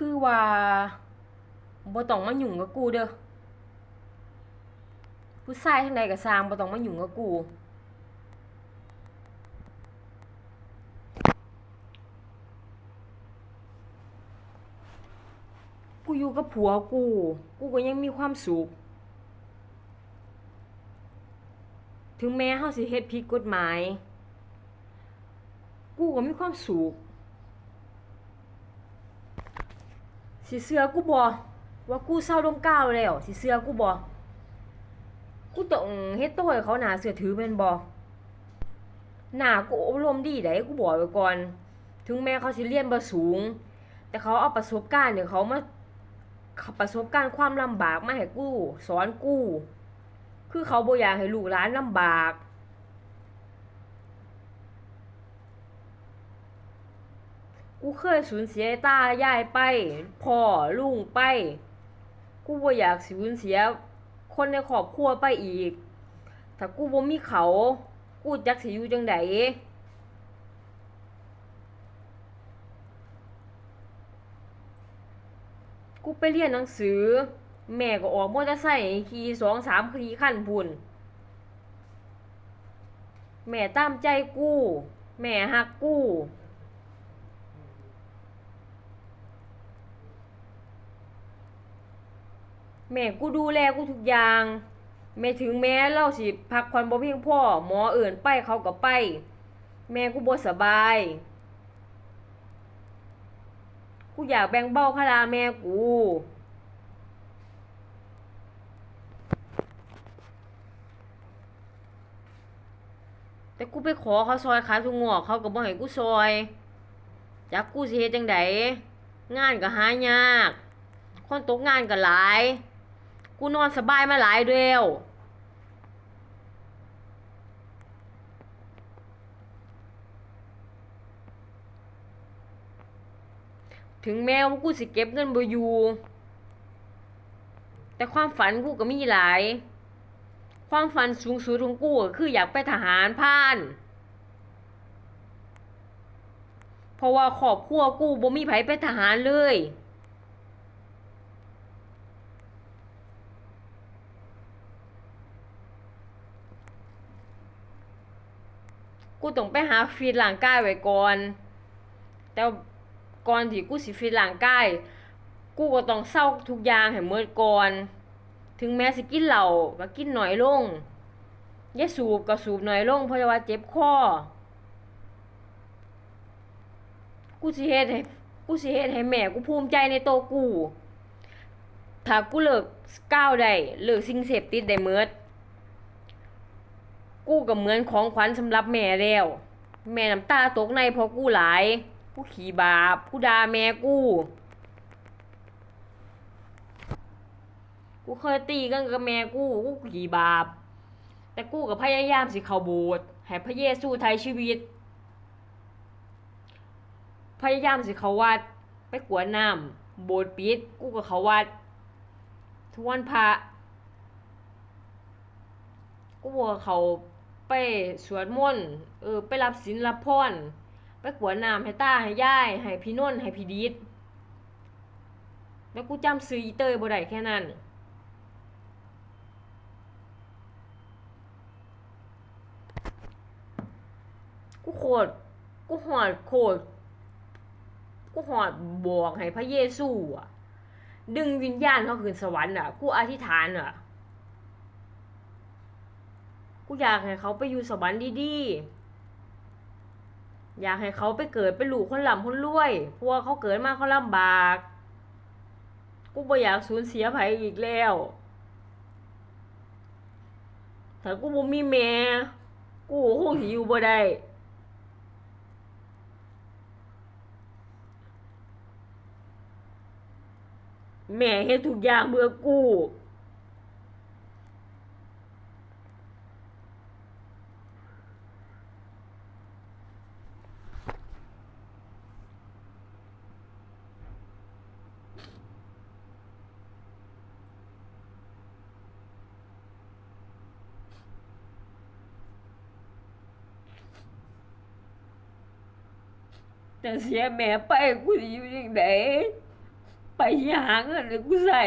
คือว่าบ่ต้องมายุ่งกับกูเด้อผู้ชายทางใดก็สร้างบ่ต้องมายุ่งกับกูกูอยู่กับผัวกู กูก็ยังมีความสุข ถึงแม้เฮาสิเฮ็ดผิดกฎหมาย กูก็มีความสุข สิเสือกูบ่ว่ากูเศร้าดมกาวแล้วสิเสือกูบ่กูต้องเฮ็ดตัวให้เขาหนาเสือถือแม่นบ่หนากูอบรมดีได้กูบอกไว้ก่อน ถึงแม้เขาสิเรียนบ่สูง แต่เขาเอาประสบการณ์เนี่ยเขามาเขาประสบการณ์ความลำบากมาให้กู สอนกู คือเขาบ่อยากให้ลูกหลานลำบาก กูเคยสูญเสียตายายไป พ่อลุงไป กูบ่อยากสูญเสีย คนในครอบครัวไปอีก ถ้ากูบ่มีเขา กูจักสิอยู่จังไดกูไปเรียนหนังสือ แม่ก็ออกมอเตอร์ไซค์ขี่สองสามขี่ขั้นพุ่น แม่ตามใจกู แม่ฮักกู แม่กูดูแลกูทุกอย่าง แม่ถึงแม้เราสิพักผ่อนบ่เพียงพอหมอเอิ่นไปเขาก็ไป แม่กูบ่สบาย กูอยากแบ่งเบาภาแม่กูแต่กูไปขอเขาซอยขายทุกงอกเขาก็บ่ให้กูซอยจักกูสิเฮ็ดจังไดงานก็หายาก คนตกงานก็หลาย กูนอนสบายมาหลายเดืยวถึงแม้ว่ากูสิเก็บเงินบ่อยู่ แต่ความฝันกูก็มีหลาย ความฝันสูงสุดของกูก็คืออยากไปทหารพราน เพราะว่าครอบครัวกูบ่มีไผเป็นทหารเลย กูต้องไปหาฟีดร่างกายไว้ก่อน แต่ก่อนที่กูสิฟีดร่างกายกูก็ต้องเศร้าทุกอย่างให้หมดก่อน ถึงแม้สิกินเหล้าก็กินหน้อยลงยาสูบก็สูบหน้อยลงเพราะว่าเจ็บคอ กูสิเฮ็ดให้กูสิเฮ็ดให้แม่กูภูมิใจในตัวกู ถ้ากูเลิกก้าวได้เลิกสิ่งเสพติดได้เมิด กูก็เหมือนของขวัญสำหรับแม่แล้ว แม่น้ำตาตกในเพราะกูหลาย กูขี่บาป กูด่าแม่กู กูเคยตีกันกับแม่กู กูขี่บาป แต่กูก็พยายามสิเข้าโบสถ์ให้พระเยซูไทยชีวิต พยายามสิเขาวัด ไปกวดน้ำโบสถ์ปิด กูก็เขาวัด ทุกวันพระกูบอกว่าเขา ไปสวดมนต์เออ ไปรับศีลรับพรไปกวดน้ำให้ตาให้ยายให้พี่นนท์ให้พี่ดิดแล้วกูจำซื้ออีเตยบ่ได้แค่นั้นกูโคตรกูหอดโคตรกูหอดบอกให้พระเยซูอะ ดึงวิญญาณเขาขึ้นสวรรค์อะ กูอธิษฐานอะ กูอยากให้เขาไปอยู่สวรรค์ดีๆ อยากให้เขาไปเกิดเป็นลูกคนร่ำคนรวยเพราะว่าเขาเกิดมาเขาลำบาก กูบ่อยากสูญเสียไผอีกแล้วถ้ากูบ่มีแม่กูคงสิอยู่บ่ได้แม่เฮ็ดทุกอย่างเพื่อกู แต่เสียแม่ไปกูจะอยู่ยังไงไปหาเงินให้กูใส่